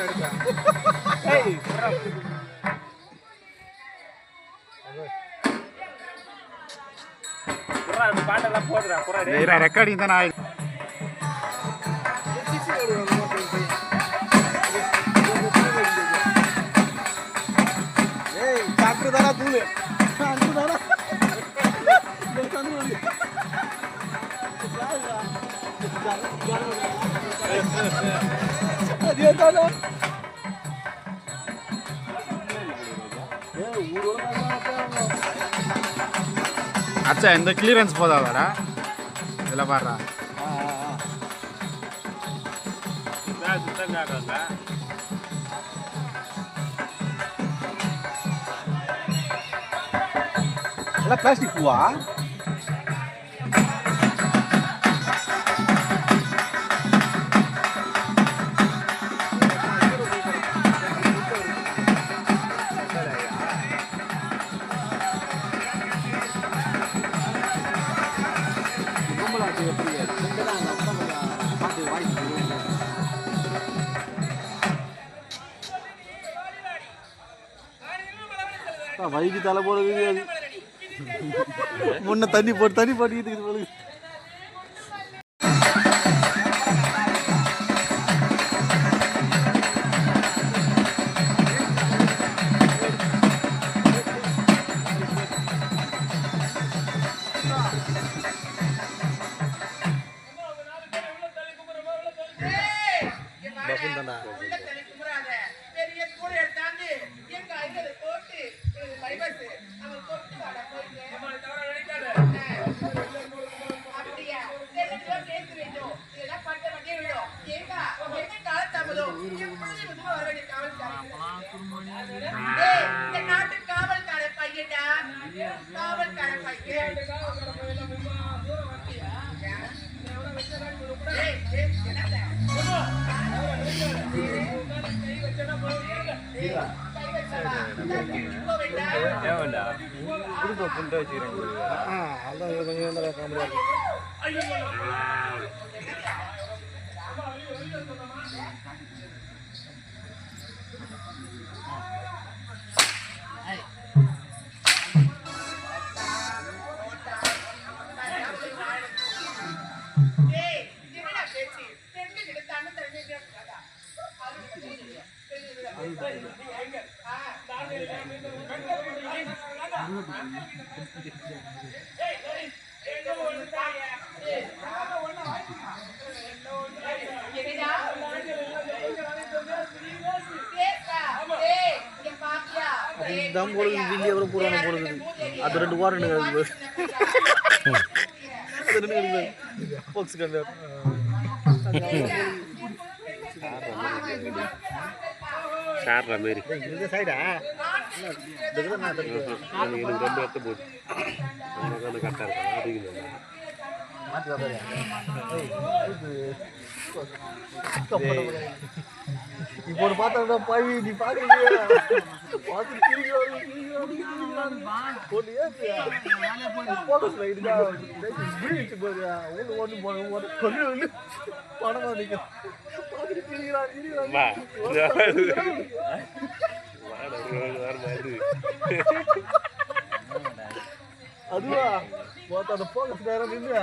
போடு போடு என்ன எடுப்பேன் பாட்டெல்லாம் போடுறா குறா டேய் ரெக்கார்டிங் தானே ஆயிடுச்சு தானா தூளு தானா அதே அச்சா இந்த கிளியரன்ஸ் போதாதாடா. இதில் பாடுறா எல்லாம் பிளாஸ்டிக் பூவா? வைக்கு தலை போட தெரியாது முன்ன தண்ணி போட்டு தண்ணி போட்டுக்கிட்டு இருக்குது குடும்ப புண்டை வச்சுக்கிறேன் அதான் கொஞ்சம் தான் காமெடியாக இருக்கு ஏய், என்னடா பேச்சு? ரெண்டு கிட்ட தண்ணி தண்ணி கேட்காதா? ஆ, இங்க தம் போடுறது வீடியோ கூட போடுவாங்க போடுறது அது ரெண்டு வாரம் இருக்குது அது ரெண்டு இருக்குது பாக்ஸ் சாடுற மாரி இந்த சைடா எனக்கு ரொம்ப கரெக்டாக இருக்கும் அதிகம் இப்போ பார்த்தா பாவி நீ ஒன்று அதுவா பார்த்தா அந்த ஃபோக்கஸ் நேரம் நின்று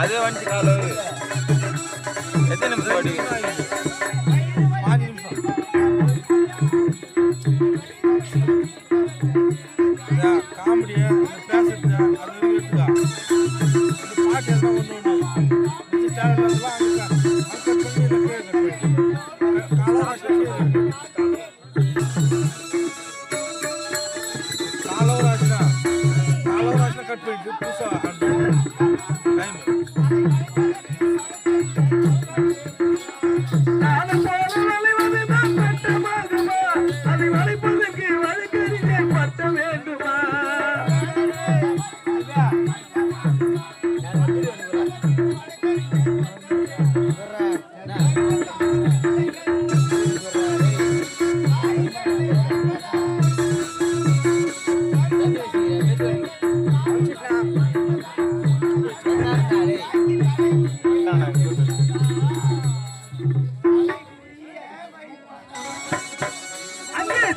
அதே வண்டி நாலு. எத்தனை நிமிஷம் ஓடுவீங்க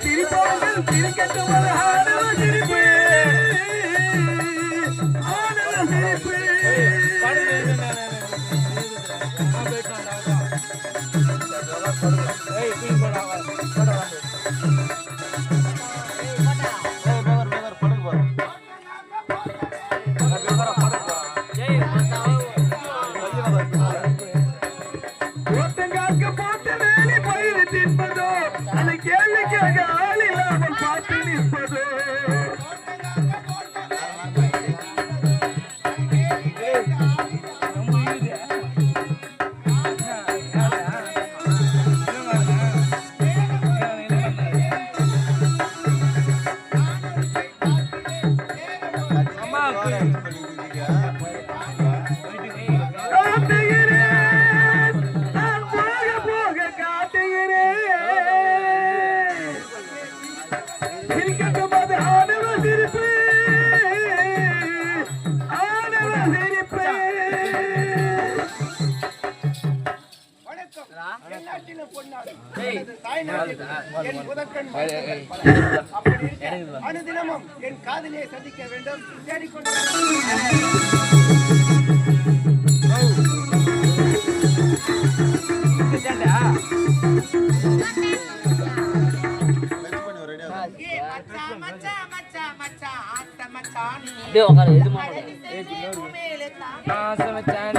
திருப்பவர்கள் திருக்கட்டுவது ஆடவ திருப்பு Chinese அனுதினமும் என் காதலியை சந்திக்க வேண்டும் அப்படியே உட்காரு எதுமா நான் சமைச்சேன்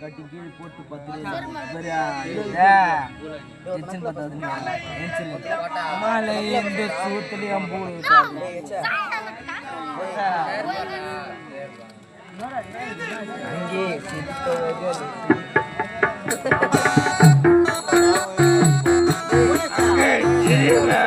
கட்டி கீழ் போட்டு பத்து மாலை எந்த சூத்துலையும் அங்கே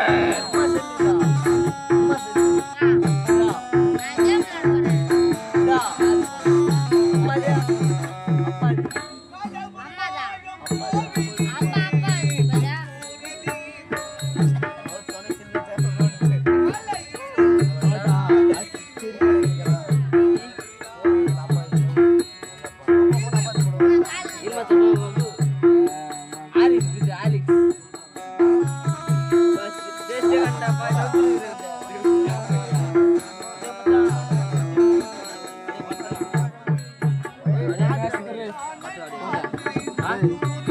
把这里。放下来